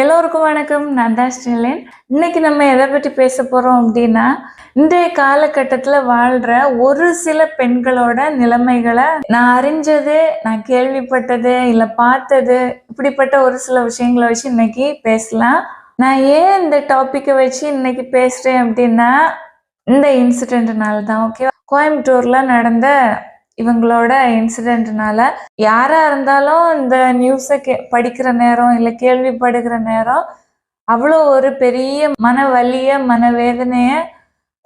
எல்லோருக்கும் வணக்கம். நான் தான் ஸ்டெலின். இன்னைக்கு நம்ம எதை பற்றி பேச போகிறோம் அப்படின்னா இன்றைய காலகட்டத்தில் வாழ்கிற ஒரு சில பெண்களோட நிலைமைகளை நான் அறிஞ்சது நான் கேள்விப்பட்டது இல்லை பார்த்தது இப்படிப்பட்ட ஒரு சில விஷயங்களை வச்சு இன்னைக்கு பேசலாம். நான் ஏன் இந்த டாப்பிக்கை வச்சு இன்னைக்கு பேசுகிறேன் அப்படின்னா இந்த இன்சிடென்ட்னால தான் ஓகே கோயம்புத்தூரில் நடந்த இவங்களோட இன்சிடென்ட்னால யாரா இருந்தாலும் இந்த நியூஸை கே படிக்கிற நேரம் இல்லை கேள்விப்படுகிற நேரம் அவ்வளோ ஒரு பெரிய மன வலிய மனவேதனைய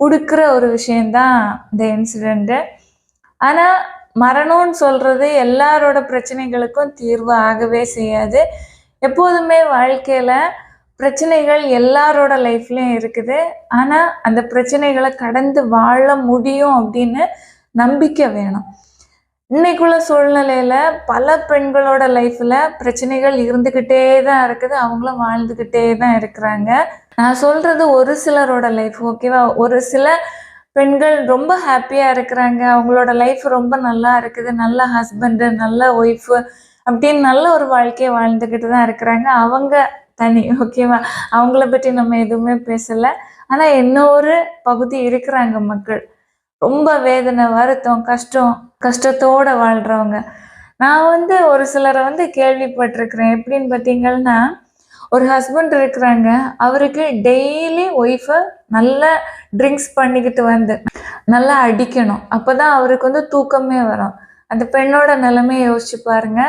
கொடுக்குற ஒரு விஷயந்தான் இந்த இன்சிடெண்ட்டு ஆனால் மரணம்னு சொல்றது எல்லாரோட பிரச்சனைகளுக்கும் தீர்வு ஆகவே செய்யாது. எப்போதுமே வாழ்க்கையில பிரச்சனைகள் எல்லாரோட லைஃப்லயும் இருக்குது. ஆனால் அந்த பிரச்சனைகளை கடந்து வாழ முடியும் அப்படின்னு நம்பிக்கை வேணும். இன்னைக்குள்ள சூழ்நிலையில் பல பெண்களோட லைஃப்பில் பிரச்சனைகள் இருந்துக்கிட்டே தான் இருக்குது. அவங்களும் வாழ்ந்துக்கிட்டே தான் இருக்கிறாங்க. நான் சொல்றது ஒரு சிலரோட லைஃப் ஓகேவா ஒரு சில பெண்கள் ரொம்ப ஹாப்பியாக இருக்கிறாங்க. அவங்களோட லைஃப் ரொம்ப நல்லா இருக்குது. நல்ல ஹஸ்பண்டு நல்ல ஒய்ஃபு அப்படின்னு நல்ல ஒரு வாழ்க்கையை வாழ்ந்துக்கிட்டு தான் இருக்கிறாங்க. அவங்க தனி ஓகேவா அவங்கள பற்றி நம்ம எதுவுமே பேசலை. ஆனால் இன்னொரு பகுதி இருக்கிறாங்க மக்கள். ரொம்ப வேதனை வருத்தம் கஷ்டம் கஷ்டத்தோடு வாழ்கிறவங்க நான் வந்து ஒரு சிலரை வந்து கேள்விப்பட்டிருக்கிறேன். எப்படின்னு பார்த்தீங்கன்னா ஒரு ஹஸ்பண்ட் இருக்கிறாங்க. அவருக்கு டெய்லி ஒய்ஃபை நல்லா ட்ரிங்க்ஸ் பண்ணிக்கிட்டு வந்து நல்லா அடிக்கணும். அப்போ தான் அவருக்கு வந்து தூக்கமே வரும். அந்த பெண்ணோட நிலைமையை யோசிச்சு பாருங்க.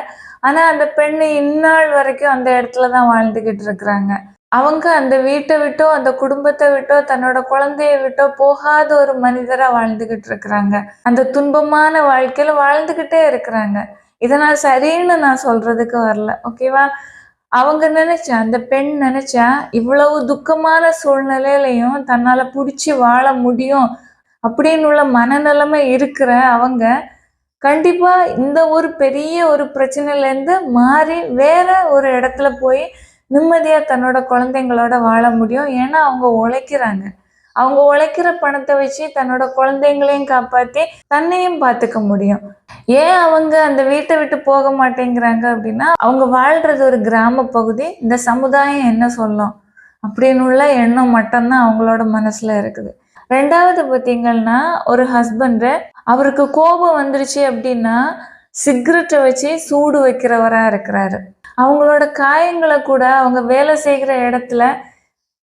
ஆனால் அந்த பெண்ணு இந்நாள் வரைக்கும் அந்த இடத்துல தான் வாழ்ந்துக்கிட்டு இருக்கிறாங்க. அவங்க அந்த வீட்டை விட்டோ அந்த குடும்பத்தை விட்டோ தன்னோட குழந்தைய விட்டோ போகாத ஒரு மனிதரா வாழ்ந்துகிட்டு இருக்கிறாங்க. அந்த துன்பமான வாழ்க்கையில வாழ்ந்துகிட்டே இருக்கிறாங்க. இதை நான் சரின்னு நான் சொல்றதுக்கு வரல. ஓகேவா அவங்க நினைச்சா அந்த பெண் நினைச்சா இவ்வளவு துக்கமான சூழ்நிலையிலையும் தன்னால பிடிச்சி வாழ முடியும் அப்படின்னு உள்ள மனநிலைமை இருக்கிற அவங்க கண்டிப்பா இந்த ஒரு பெரிய ஒரு பிரச்சனையில இருந்து மாறி வேற ஒரு இடத்துல போய் நிம்மதியா தன்னோட குழந்தைங்களோட வாழ முடியும். ஏன்னா அவங்க உழைக்கிறாங்க. அவங்க உழைக்கிற பணத்தை வச்சு தன்னோட குழந்தைங்களையும் காப்பாத்தி தன்னையும் பார்த்துக்க முடியும். ஏன் அவங்க அந்த வீட்டை விட்டு போக மாட்டேங்கிறாங்க அப்படின்னா அவங்க வாழ்றது ஒரு கிராம பகுதி. இந்த சமுதாயம் என்ன சொல்லும்? அப்படின்னு உள்ள எண்ணம் மட்டும்தான் அவங்களோட மனசுல இருக்குது. ரெண்டாவது பார்த்தீங்கன்னா ஒரு ஹஸ்பண்டு அவருக்கு கோபம் வந்துருச்சு அப்படின்னா சிகரெட்டை வச்சு சூடு வைக்கிறவரா இருக்கிறாரு. அவங்களோட காயங்களை கூட அவங்க வேலை செய்கிற இடத்துல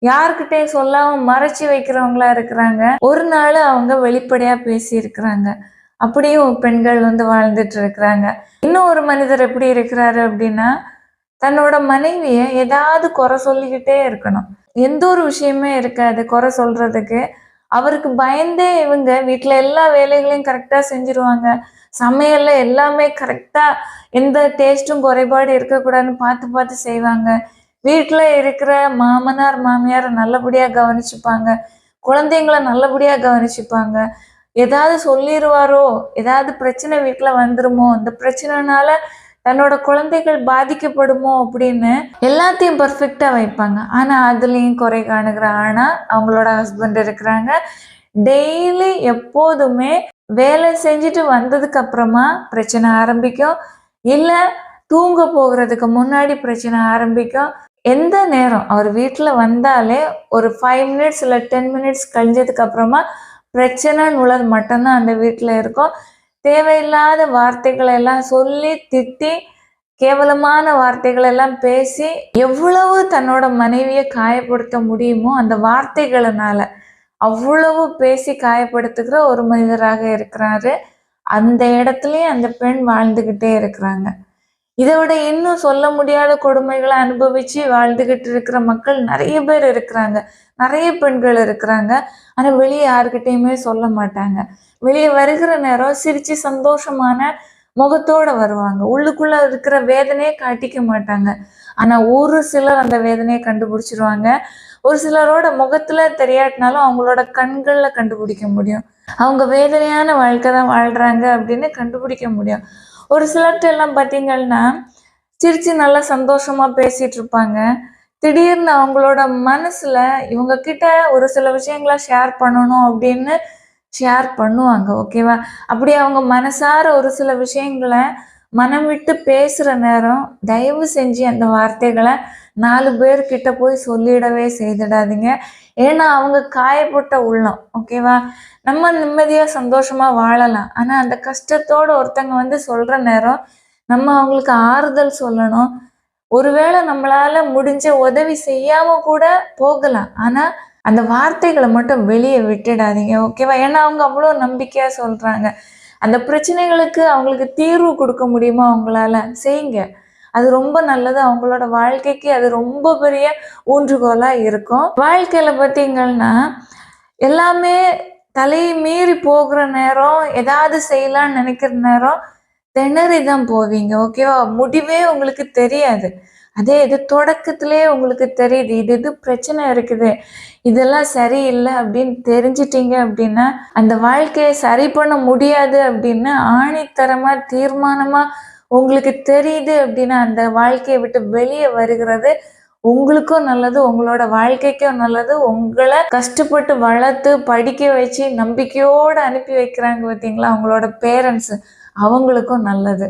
யாருக்கிட்டே சொல்லாம மறைச்சி வைக்கிறவங்களா இருக்கிறாங்க. ஒரு நாள் அவங்க வெளிப்படையா பேசி இருக்கிறாங்க அப்படியும் பெண்கள் வந்து வாழ்ந்துட்டு இருக்கிறாங்க. இன்னும் ஒரு மனிதர் எப்படி இருக்கிறாரு அப்படின்னா தன்னோட மனைவியை ஏதாவது குறை சொல்லிக்கிட்டே இருக்கணும். எந்த ஒரு விஷயமே இருக்காது குறை சொல்றதுக்கு. அவருக்கு பயந்தே இவங்க வீட்டில் எல்லா வேலைகளையும் கரெக்டாக செஞ்சுருவாங்க. சமையல்ல எல்லாமே கரெக்டாக எந்த டேஸ்ட்டும் குறைபாடு இருக்கக்கூடாதுன்னு பார்த்து பார்த்து செய்வாங்க. வீட்டில் இருக்கிற மாமனார் மாமியார் நல்லபடியாக கவனிச்சுப்பாங்க. குழந்தைங்கள நல்லபடியாக கவனிச்சுப்பாங்க. ஏதாவது சொல்லிடுவாரோ ஏதாவது பிரச்சனை வீட்டில் வந்துருமோ இந்த பிரச்சனைனால தன்னோட குழந்தைகள் பாதிக்கப்படுமோ அப்படின்னு எல்லாத்தையும் பர்ஃபெக்டாக வைப்பாங்க. ஆனால் அதுலேயும் குறை காணுகிற ஆனால் அவங்களோட ஹஸ்பண்ட் இருக்கிறாங்க. டெய்லி எப்போதுமே வேலை செஞ்சுட்டு வந்ததுக்கு அப்புறமா பிரச்சனை ஆரம்பிக்கும். இல்லை தூங்க போகிறதுக்கு முன்னாடி பிரச்சனை ஆரம்பிக்கும். எந்த நேரம்? அவர் வீட்டில் வந்தாலே ஒரு ஃபைவ் மினிட்ஸ் இல்லை டென் மினிட்ஸ் கழிஞ்சதுக்கு அப்புறமா பிரச்சனைன்னு உள்ளது மட்டும்தான் அந்த வீட்டில் இருக்கும். தேவையில்லாத வார்த்தைகளை எல்லாம் சொல்லி திட்டி கேவலமான வார்த்தைகள் எல்லாம் பேசி எவ்வளவு தன்னோட மனைவியை காயப்படுத்த முடியுமோ அந்த வார்த்தைகளினால அவ்வளவு பேசி காயப்படுத்துகிற ஒரு மனிதராக இருக்கிறாரு. அந்த இடத்துலயே அந்த பெண் வாழ்ந்துகிட்டே இருக்கிறாங்க. இதை விட இன்னும் சொல்ல முடியாத கொடுமைகளை அனுபவிச்சு வாழ்ந்துகிட்டு இருக்கிற மக்கள் நிறைய பேர் இருக்கிறாங்க. நிறைய பெண்கள் இருக்கிறாங்க. ஆனா வெளியே யாருக்கிட்டையுமே சொல்ல மாட்டாங்க. வெளியே வருகிற நேரம் சிரிச்சு சந்தோஷமான முகத்தோட வருவாங்க. உள்ளுக்குள்ள இருக்கிற வேதனையை காட்டிக்க மாட்டாங்க. ஆனா ஒரு சிலர் அந்த வேதனையை கண்டுபிடிச்சிருவாங்க. ஒரு சிலரோட முகத்துல தெரியாட்டினாலும் அவங்களோட கண்கள்ல கண்டுபிடிக்க முடியும். அவங்க வேதனையான வாழ்க்கை தான் வாழ்றாங்க அப்படின்னு கண்டுபிடிக்க முடியும். ஒரு சிலர்கிட்ட எல்லாம் பார்த்தீங்கன்னா சிரிச்சு நல்லா சந்தோஷமா பேசிட்டு இருப்பாங்க. திடீர்னு அவங்களோட மனசுல இவங்க கிட்ட ஒரு சில விஷயங்களை ஷேர் பண்ணணும் அப்படின்னு ஷேர் பண்ணுவாங்க ஓகேவா அப்படி அவங்க மனசார ஒரு சில விஷயங்களை மனம் விட்டு பேசுகிற நேரம் தயவு செஞ்சு அந்த வார்த்தைகளை நாலு பேர்கிட்ட போய் சொல்லிடவே செய்திடாதீங்க. ஏன்னா அவங்க காயப்பட்ட உள்ளம் ஓகேவா? நம்ம நிம்மதியாக சந்தோஷமாக வாழலாம். ஆனால் அந்த கஷ்டத்தோடு ஒருத்தங்க வந்து சொல்கிற நேரம் நம்ம அவங்களுக்கு ஆறுதல் சொல்லணும். ஒருவேளை நம்மளால முடிஞ்ச உதவி செய்யாம கூட போகலாம். ஆனா அந்த வார்த்தைகளை மட்டும் வெளியே விட்டுடாதீங்க ஓகேவா? ஏன்னா அவங்க அவ்வளோ நம்பிக்கையா சொல்றாங்க. அந்த பிரச்சனைகளுக்கு அவங்களுக்கு தீர்வு கொடுக்க முடியுமா அவங்களால? செய்யுங்க. அது ரொம்ப நல்லது. அவங்களோட வாழ்க்கைக்கு அது ரொம்ப பெரிய ஊன்றுகோலா இருக்கும். வாழ்க்கையில பார்த்தீங்கன்னா எல்லாமே தலையை மீறி போகிற நேரம் ஏதாவது செய்யலாம்னு நினைக்கிற நேரம் திணறி தான் போவீங்க. ஓகேவா? முடிவே உங்களுக்கு தெரியாது. அதே இது தொடக்கத்திலே உங்களுக்கு தெரியுது இது இது பிரச்சனை இருக்குது? இதெல்லாம் சரியில்லை அப்படின்னு தெரிஞ்சிட்டீங்க அப்படின்னா அந்த வாழ்க்கையை சரி பண்ண முடியாது அப்படின்னு ஆணித்தரமா தீர்மானமா உங்களுக்கு தெரியுது அப்படின்னா அந்த வாழ்க்கையை விட்டு வெளியே வருகிறது உங்களுக்கும் நல்லது உங்களோட வாழ்க்கைக்கும் நல்லது. உங்களை கஷ்டப்பட்டு வளர்த்து படிக்க வச்சு நம்பிக்கையோடு அனுப்பி வைக்கிறாங்க பார்த்தீங்களா? அவங்களோட பேரண்ட்ஸ் அவங்களுக்கும் நல்லது.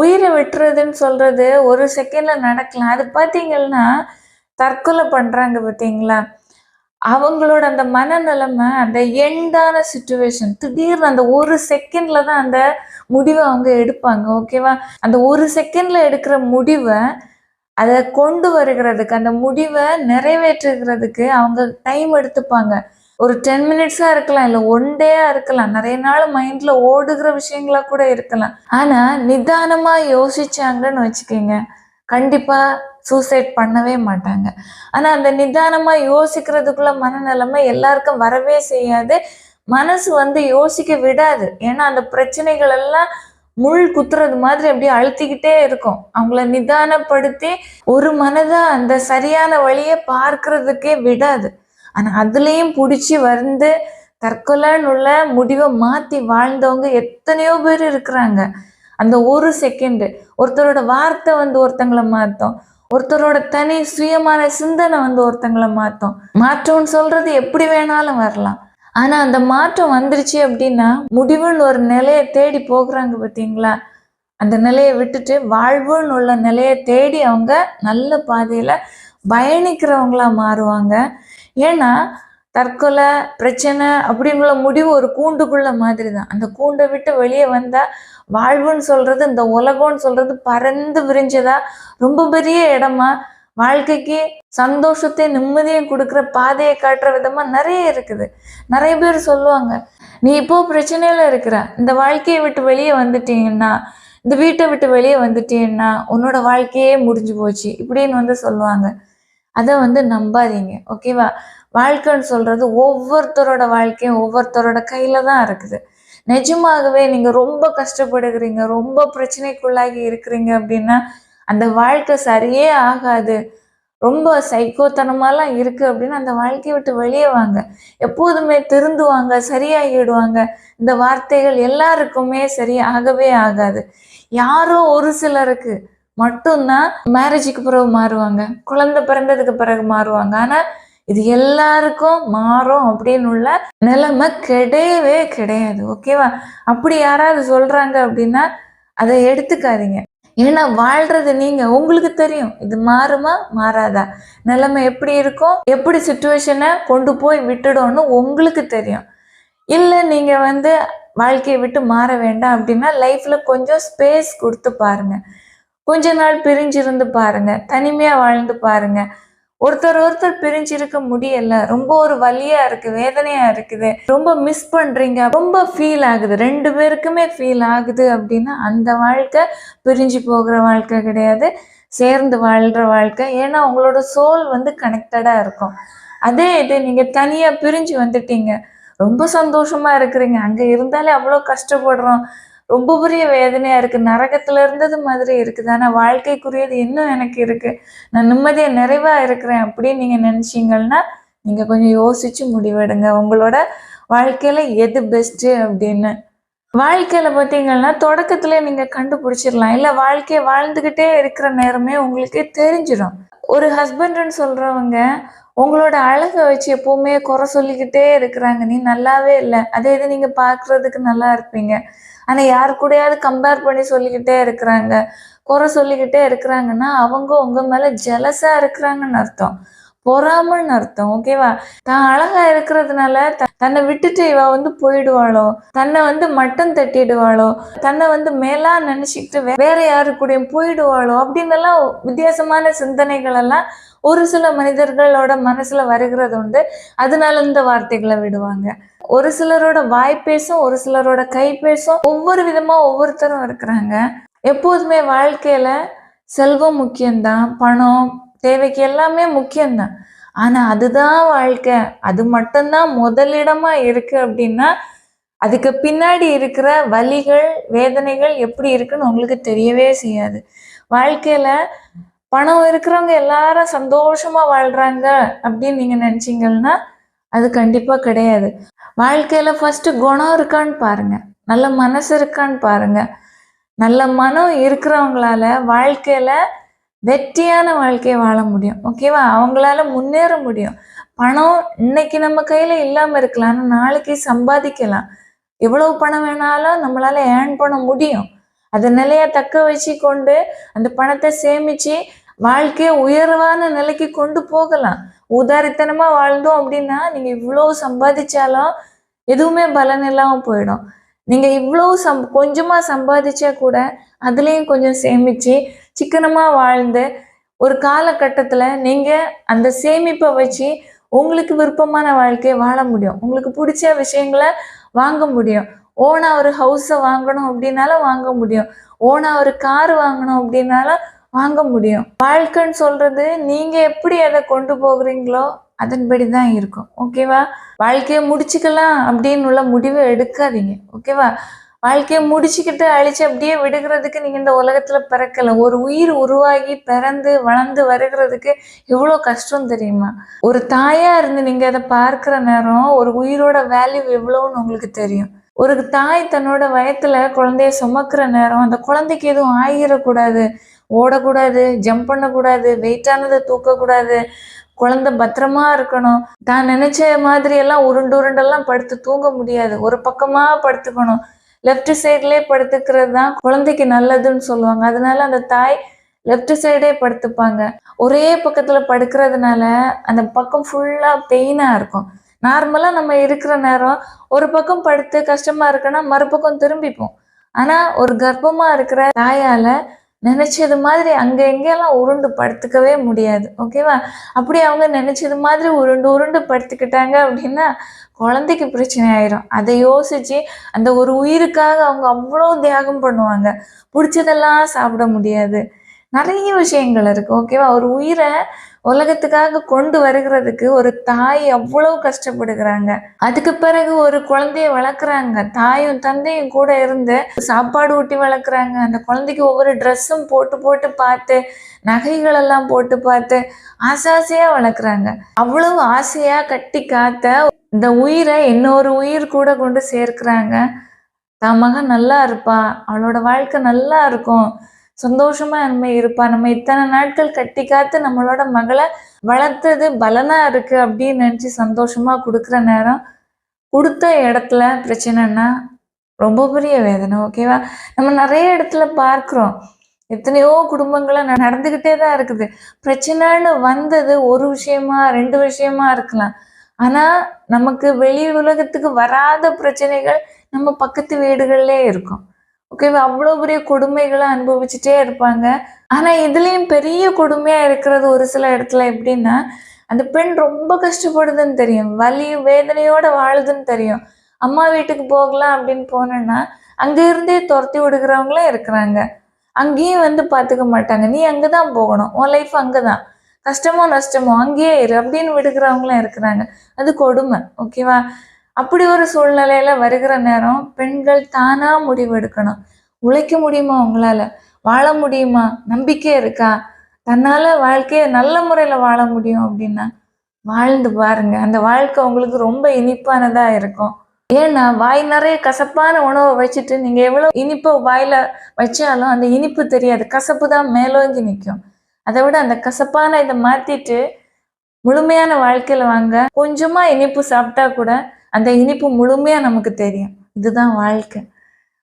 உயிரை விட்டுறதுன்னு சொல்றது ஒரு செகண்ட்ல நடக்கலாம். அது பார்த்தீங்கன்னா தற்கொலை பண்றாங்க பார்த்தீங்களா அவங்களோட அந்த மனநிலைமை அந்த எண்டான சுச்சுவேஷன் திடீர்னு அந்த ஒரு செகண்ட்ல தான் அந்த முடிவை அவங்க எடுப்பாங்க ஓகேவா அந்த ஒரு செகண்ட்ல எடுக்கிற முடிவை அதை கொண்டு வருகிறதுக்கு அந்த முடிவை நிறைவேற்றுகிறதுக்கு அவங்க டைம் எடுத்துப்பாங்க. ஒரு டென் மினிட்ஸா இருக்கலாம் இல்லை ஒன் டேயா இருக்கலாம். நிறைய நாள் மைண்ட்ல ஓடுகிற விஷயங்களா கூட இருக்கலாம். ஆனா நிதானமா யோசிச்சாங்கன்னு வச்சுக்கோங்க. கண்டிப்பா சூசைட் பண்ணவே மாட்டாங்க. ஆனா அந்த நிதானமா யோசிக்கிறதுக்குள்ள மனநிலைமை எல்லாருக்கும் வரவே செய்யாது. மனசு வந்து யோசிக்க விடாது. ஏன்னா அந்த பிரச்சனைகள் எல்லாம் முள் குத்துறது மாதிரி அப்படியே அழுத்திக்கிட்டே இருக்கும். அவங்கள நிதானப்படுத்தி ஒரு மனதா அந்த சரியான வழியை பார்க்கறதுக்கே விடாது. ஆனால் அதுலேயும் பிடிச்சி வந்து தற்கொலைன்னு உள்ள முடிவை மாற்றி வாழ்ந்தவங்க எத்தனையோ பேர் இருக்கிறாங்க. அந்த ஒரு செகண்டு ஒருத்தரோட வார்த்தை வந்து ஒருத்தங்களை மாற்றும் ஒருத்தரோட தனி சுயமான சிந்தனை வந்து ஒருத்தங்களை மாற்றும் மாற்றம்னு சொல்றது எப்படி வேணாலும் வரலாம். ஆனால் அந்த மாற்றம் வந்துருச்சு அப்படின்னா முடிவுன்னு ஒரு நிலையை தேடி போகிறாங்க பார்த்தீங்களா அந்த நிலையை விட்டுட்டு வாழ்வுன்னு உள்ள நிலையை தேடி அவங்க நல்ல பாதையில் பயணிக்கிறவங்களா மாறுவாங்க. ஏன்னா தற்கொலை பிரச்சனை அப்படிங்கிற முடிவு ஒரு கூண்டுக்குள்ள மாதிரி தான் அந்த கூண்டை விட்டு வெளியே வந்தால் வாழ்வுன்னு சொல்கிறது இந்த உலகம்னு சொல்கிறது பறந்து விரிஞ்சதா ரொம்ப பெரிய இடமா வாழ்க்கைக்கு சந்தோஷத்தை நிம்மதியும் கொடுக்குற பாதையை காட்டுற விதமாக நிறைய இருக்குது. நிறைய பேர் சொல்லுவாங்க நீ இப்போ பிரச்சனையில் இருக்கிற இந்த வாழ்க்கையை விட்டு வெளியே வந்துட்டீங்கன்னா இந்த வீட்டை விட்டு வெளியே வந்துட்டீங்கன்னா உன்னோட வாழ்க்கையே முடிஞ்சு போச்சு. இப்படின்னு வந்து சொல்லுவாங்க. அதை வந்து நம்பாதீங்க ஓகேவா? வாழ்க்கைன்னு சொல்றது ஒவ்வொருத்தரோட வாழ்க்கையும் ஒவ்வொருத்தரோட கையில தான் இருக்குது. நிஜமாகவே நீங்க ரொம்ப கஷ்டப்படுகிறீங்க ரொம்ப பிரச்சனைக்குள்ளாகி இருக்கிறீங்க அப்படின்னா அந்த வாழ்க்கை சரியே ஆகாது. ரொம்ப சைக்கோத்தனமாலாம் இருக்கு அப்படின்னு அந்த வாழ்க்கையை விட்டு வெளியே வாங்க. எப்போதுமே திருந்துவாங்க சரியாகிடுவாங்க. இந்த வார்த்தைகள் எல்லாருக்குமே சரியாகவே ஆகாது. யாரோ ஒரு சிலருக்கு மட்டும்தான் மேரேஜுக்கு பிறகு மாறுவாங்க. குழந்தை பிறந்ததுக்கு பிறகு மாறுவாங்க. ஆனா இது எல்லாருக்கும் மாறும் அப்படின்னு உள்ள நிலைமை கிடையவே கிடையாது. ஓகேவா அப்படி யாராவது சொல்றாங்க அப்படின்னா அதை எடுத்துக்காதீங்க. ஏன்னா வாழ்றது நீங்க உங்களுக்கு தெரியும். இது மாறுமா மாறாதா? நிலைமை எப்படி இருக்கும்? எப்படி சுச்சுவேஷனை கொண்டு போய் விட்டுடும்னு உங்களுக்கு தெரியும். இல்லை நீங்க வந்து வாழ்க்கையை விட்டு மாற வேண்டாம் அப்படின்னா லைஃப்ல கொஞ்சம் ஸ்பேஸ் கொடுத்து பாருங்க. கொஞ்ச நாள் பிரிஞ்சிருந்து பாருங்க. தனிமையா வாழ்ந்து பாருங்க. ஒருத்தர் ஒருத்தர் பிரிஞ்சிருக்க முடியல. ரொம்ப ஒரு வலியா இருக்கு வேதனையா இருக்குது. ரொம்ப மிஸ் பண்றீங்க. ரொம்ப ஃபீல் ஆகுது. ரெண்டு பேருக்குமே ஃபீல் ஆகுது அப்படின்னா அந்த வாழ்க்கை பிரிஞ்சு போகிற வாழ்க்கை கிடையாது. சேர்ந்து வாழ்ற வாழ்க்கை. ஏன்னா உங்களோட சோல் வந்து கனெக்டடா இருக்கும். அதே இது நீங்க தனியா பிரிஞ்சு வந்துட்டீங்க. ரொம்ப சந்தோஷமா இருக்கிறீங்க. அங்க இருந்தாலே அவ்வளோ கஷ்டப்படுறோம். ரொம்ப பெரிய வேதனையா இருக்கு. நரகத்துல இருந்தது மாதிரி இருக்குது. ஆனா வாழ்க்கைக்குரியது இன்னும் எனக்கு இருக்கு. நான் நிம்மதியாக நிறைவா இருக்கிறேன் அப்படின்னு நீங்க நினைச்சீங்கன்னா நீங்க கொஞ்சம் யோசிச்சு முடிவெடுங்க. உங்களோட வாழ்க்கையில எது பெஸ்ட் அப்படின்னு. வாழ்க்கையில பார்த்தீங்கன்னா தொடக்கத்துல நீங்க கண்டுபிடிச்சிடலாம். இல்ல வாழ்க்கையை வாழ்ந்துகிட்டே இருக்கிற நேரமே உங்களுக்கு தெரிஞ்சிடும். ஒரு ஹஸ்பண்ட்னு சொல்றவங்க உங்களோட அழகை வச்சு எப்பவுமே குறை சொல்லிக்கிட்டே இருக்கிறாங்க. நீ நல்லாவே இல்லை. அதே இது நீங்க பார்க்குறதுக்கு நல்லா இருப்பீங்க. ஆனா யாரு கூடயாவது கம்பேர் பண்ணி சொல்லிக்கிட்டே இருக்கிறாங்க. குறை சொல்லிக்கிட்டே இருக்கிறாங்கன்னா அவங்க உங்க மேல ஜெலஸா இருக்கிறாங்கன்னு அர்த்தம். பொறாமன்னு அர்த்தம் ஓகேவா தான் அழகா இருக்கிறதுனால தன்னை விட்டுட்டு இவ வந்து போயிடுவாளோ? தன்னை வந்து மட்டம் தட்டிடுவாளோ? தன்னை வந்து மேலா நினைச்சுக்கிட்டு வேற யாரு கூடயும் போயிடுவாளோ? அப்படின்னு எல்லாம் வித்தியாசமான சிந்தனைகள் எல்லாம் ஒரு சில மனிதர்களோட மனசுல வருகிறது உண்டு. அதனால இந்த வார்த்தைகளை விடுவாங்க. ஒரு சிலரோட வாய்ப்பேசும் ஒரு சிலரோட கைப்பேசும். ஒவ்வொரு விதமா ஒவ்வொருத்தரும் இருக்கிறாங்க. எப்போதுமே வாழ்க்கையில செல்வம் முக்கியம்தான் பணம் தேவைக்கு எல்லாமே முக்கியம்தான். ஆனா அதுதான் வாழ்க்கை. அது மட்டும்தான் முதலிடமா இருக்கு அப்படின்னா அதுக்கு பின்னாடி இருக்கிற வலிகள் வேதனைகள் எப்படி இருக்குன்னு உங்களுக்கு தெரியவே செய்யாது. வாழ்க்கையில பணம் இருக்கிறவங்க எல்லாரும் சந்தோஷமா வாழ்றாங்க அப்படின்னு நீங்க நினைச்சீங்கன்னா அது கண்டிப்பா கிடையாது. வாழ்க்கையில ஃபர்ஸ்ட் குணம் இருக்கான்னு பாருங்க. நல்ல மனசு இருக்கான்னு பாருங்க. நல்ல மனம் இருக்கிறவங்களால வாழ்க்கையில வெற்றியான வாழ்க்கையை வாழ முடியும். ஓகேவா அவங்களால முன்னேற முடியும். பணம் இன்னைக்கு நம்ம கையில இல்லாம இருக்கலாம். நாளைக்கு சம்பாதிக்கலாம். எவ்வளவு பணம் வேணாலும் நம்மளால ஏர்ன் பண்ண முடியும். அதை நிலையை தக்க வச்சு கொண்டு அந்த பணத்தை சேமிச்சு வாழ்க்கையை உயர்வான நிலைக்கு கொண்டு போகலாம். உதாரித்தனமா வாழ்ந்தோம் அப்படின்னா நீங்க இவ்வளவு சம்பாதிச்சாலும் எதுவுமே பலன் இல்லாம போயிடும். நீங்க இவ்வளவு சம் கொஞ்சமா சம்பாதிச்சா கூட அதுலயும் கொஞ்சம் சேமிச்சு சிக்கனமா வாழ்ந்து ஒரு காலகட்டத்துல நீங்க அந்த சேமிப்பை வச்சு உங்களுக்கு விருப்பமான வாழ்க்கையை வாழ முடியும். உங்களுக்கு பிடிச்ச விஷயங்களை வாங்க முடியும். ஓனா ஒரு ஹவுஸை வாங்கணும் அப்படின்னாலும் வாங்க முடியும். ஓனா ஒரு கார் வாங்கணும் அப்படின்னாலும் வாங்க முடியும். வாழ்க்கைன்னு சொல்றது நீங்க எப்படி அதை கொண்டு போகிறீங்களோ அதன்படி தான் இருக்கும். ஓகேவா? வாழ்க்கையை முடிச்சுக்கலாம் அப்படின்னு உள்ள முடிவை எடுக்காதீங்க. ஓகேவா? வாழ்க்கையை முடிச்சுக்கிட்டு அழிச்சு அப்படியே விடுகிறதுக்கு நீங்க இந்த உலகத்துல பிறக்கல. ஒரு உயிர் உருவாகி பிறந்து வளர்ந்து வருகிறதுக்கு எவ்வளோ கஷ்டம் தெரியுமா? ஒரு தாயா இருந்து நீங்க அதை பார்க்குற நேரம் ஒரு உயிரோட வேல்யூ எவ்வளோன்னு உங்களுக்கு தெரியும். ஒரு தாய் தன்னோட வயத்துல குழந்தைய சுமக்கிற நேரம் அந்த குழந்தைக்கு எதுவும் ஆகிடக்கூடாது. ஓடக்கூடாது ஜம்ப் பண்ணக்கூடாது வெயிட்டானதை தூக்கக்கூடாது குழந்தை பத்திரமா இருக்கணும். தான் நினைச்ச மாதிரி எல்லாம் உருண்டு உருண்டெல்லாம் படுத்து தூங்க முடியாது. ஒரு பக்கமா படுத்துக்கணும். லெஃப்ட் சைட்லேயே படுத்துக்கிறது தான் குழந்தைக்கு நல்லதுன்னு சொல்லுவாங்க. அதனால அந்த தாய் லெஃப்ட் சைடே படுத்துப்பாங்க. ஒரே பக்கத்துல படுக்கிறதுனால அந்த பக்கம் ஃபுல்லா பெயினா இருக்கும். நார்மலா நம்ம இருக்கிற நேரம் ஒரு பக்கம் படுத்து கஷ்டமா இருக்குன்னா மறுபக்கம் திரும்பிப்போம். ஆனா ஒரு கர்ப்பமா இருக்கிற தாயால நினைச்சது மாதிரி அங்க எங்கெல்லாம் உருண்டு படுத்துக்கவே முடியாது. ஓகேவா? அப்படி அவங்க நினைச்சது மாதிரி உருண்டு உருண்டு படுத்துக்கிட்டாங்க அப்படின்னா குழந்தைக்கு பிரச்சனை ஆயிரும். அதை யோசிச்சு அந்த ஒரு உயிருக்காக அவங்க அவ்வளோ தியாகம் பண்ணுவாங்க. பிடிச்சதெல்லாம் சாப்பிட முடியாது. நிறைய விஷயங்கள் இருக்கு ஓகேவா ஒரு உயிரை உலகத்துக்காக கொண்டு வருகிறதுக்கு ஒரு தாய் அவ்வளவு கஷ்டப்படுகிறாங்க. அதுக்கு பிறகு ஒரு குழந்தைய வளர்க்குறாங்க. தாயும் தந்தையும் கூட இருந்து சாப்பாடு ஊட்டி வளர்க்குறாங்க. அந்த குழந்தைக்கு ஒவ்வொரு ட்ரெஸ்ஸும் போட்டு போட்டு பார்த்து நகைகள் எல்லாம் போட்டு பார்த்து ஆசை ஆசையா வளர்க்குறாங்க. அவ்வளவு ஆசையா கட்டி காத்த இந்த உயிரை இன்னொரு உயிர் கூட கொண்டு சேர்க்கிறாங்க. தான் மகன் நல்லா இருப்பா. அவளோட வாழ்க்கை நல்லா இருக்கும். சந்தோஷமா நம்ம இருப்பா நம்ம இத்தனை நாட்கள் கட்டி காத்து நம்மளோட மகளை வளர்த்தது பலனா இருக்கு அப்படின்னு நினைச்சு சந்தோஷமா கொடுக்குற நேரம் கொடுத்த இடத்துல பிரச்சனைன்னா ரொம்ப பெரிய வேதனை ஓகேவா நம்ம நிறைய இடத்துல பார்க்குறோம். எத்தனையோ குடும்பங்களை நடந்துக்கிட்டே நடந்துகிட்டே தான் இருக்குது. பிரச்சனைன்னு வந்தது ஒரு விஷயமா ரெண்டு விஷயமா இருக்கலாம். ஆனா நமக்கு வெளி உலகத்துக்கு வராத பிரச்சனைகள் நம்ம பக்கத்து வீடுகள்லே இருக்கும். ஓகேவா அவ்வளோ பெரிய கொடுமைகளை அனுபவிச்சுட்டே இருப்பாங்க. ஆனா இதுலயும் பெரிய கொடுமையா இருக்கிறது ஒரு சில இடத்துல எப்படின்னா அந்த பெண் ரொம்ப கஷ்டப்படுதுன்னு தெரியும். வலி வேதனையோட வாழுதுன்னு தெரியும். அம்மா வீட்டுக்கு போகலாம் அப்படின்னு போனேன்னா அங்கேருந்தே துரத்தி விடுகிறவங்களும் இருக்கிறாங்க. அங்கேயும் வந்து பார்த்துக்க மாட்டாங்க. நீ அங்கதான் போகணும். உன் லைஃப் அங்கதான். கஷ்டமோ நஷ்டமோ அங்கேயே இரு அப்படின்னு விடுகிறவங்களும் இருக்கிறாங்க. அது கொடுமை. ஓகேவா அப்படி ஒரு சூழ்நிலையில வருகிற நேரம் பெண்கள் தானா முடிவு எடுக்கணும். உழைக்க முடியுமா உங்களால? வாழ முடியுமா? நம்பிக்கை இருக்கா? தன்னால வாழ்க்கைய நல்ல முறையில வாழ முடியும் அப்படின்னா வாழ்ந்து பாருங்க. அந்த வாழ்க்கை உங்களுக்கு ரொம்ப இனிப்பானதா இருக்கும். ஏன்னா வாய் நிறைய கசப்பான உணவை வச்சுட்டு நீங்க எவ்வளவு இனிப்பை வாயில வச்சாலும் அந்த இனிப்பு தெரியாது. கசப்பு தான் மேலோங்கி நிற்கும் அதை விட அந்த கசப்பான இதை மாத்திட்டு முழுமையான வாழ்க்கையில வாங்க. கொஞ்சமா இனிப்பு சாப்பிட்டா கூட அந்த இனிப்பு முழுமையாக நமக்கு தெரியும். இதுதான் வாழ்க்கை.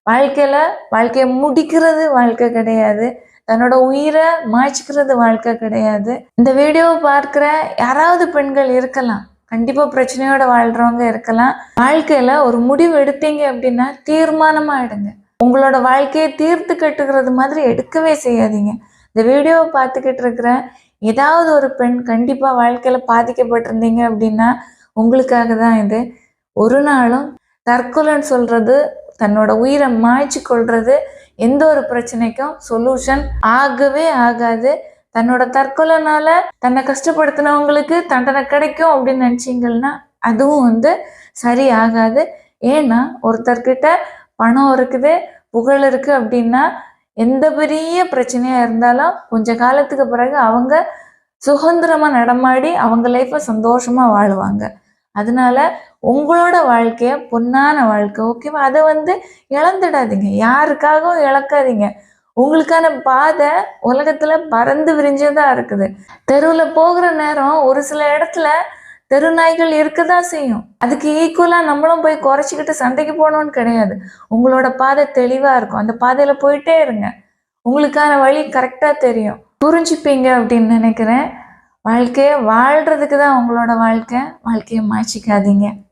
வாழ்க்கையில வாழ்க்கையை முடிக்கிறது வாழ்க்கை கிடையாது. தன்னோட உயிரை மாய்ச்சிக்கிறது வாழ்க்கை கிடையாது. இந்த வீடியோவை பார்க்குற யாராவது பெண்கள் இருக்கலாம். கண்டிப்பாக பிரச்சனையோட வாழ்கிறவங்க இருக்கலாம். வாழ்க்கையில ஒரு முடிவு எடுத்தீங்க அப்படின்னா தீர்மானமாக எடுங்க. உங்களோட வாழ்க்கையை தீர்த்து கட்டுகிறது மாதிரி எடுக்கவே செய்யாதீங்க. இந்த வீடியோவை பார்த்துக்கிட்டு இருக்கிற ஏதாவது ஒரு பெண் கண்டிப்பாக வாழ்க்கையில பாதிக்கப்பட்டிருந்தீங்க அப்படின்னா உங்களுக்காக தான் இது. ஒரு நாளும் தற்கொலைன்னு சொல்றது தன்னோட உயிரை மாய்ச்சி கொள்றது எந்த ஒரு பிரச்சனைக்கும் சொல்யூஷன் ஆகவே ஆகாது. தன்னோட தற்கொலைனால தன்னை கஷ்டப்படுத்தினவங்களுக்கு தண்டனை கிடைக்கும் அப்படின்னு நினச்சிங்கன்னா அதுவும் வந்து சரி ஆகாது. ஏன்னா ஒருத்தர்கிட்ட பணம் இருக்குது புகழ் இருக்குது அப்படின்னா எந்த பெரிய பிரச்சனையாக இருந்தாலும் கொஞ்ச காலத்துக்கு பிறகு அவங்க சுதந்திரமாக நடமாடி அவங்க லைஃப்பை சந்தோஷமாக வாழுவாங்க. அதனால உங்களோட வாழ்க்கைய பொன்னான வாழ்க்கை ஓகேவா அதை வந்து இழந்துடாதீங்க. யாருக்காகவும் இழக்காதீங்க. உங்களுக்கான பாதை உலகத்துல பறந்து விரிஞ்சதா இருக்குது. தெருவில் போகிற நேரம் ஒரு சில இடத்துல தெரு நாய்கள் இருக்க தான் செய்யும். அதுக்கு ஈக்குவலாக நம்மளும் போய் குறைச்சிக்கிட்டு சண்டைக்கு போகணும்னு கிடையாது. உங்களோட பாதை தெளிவாக இருக்கும். அந்த பாதையில் போயிட்டே இருங்க. உங்களுக்கான வழி கரெக்டாக தெரியும். புரிஞ்சுப்பீங்க அப்படின்னு நினைக்கிறேன். வாழ்க்கையை வாழ்கிறதுக்கு தான் உங்களோட வாழ்க்கை. வாழ்க்கையை மாய்ச்சிக்காதீங்க.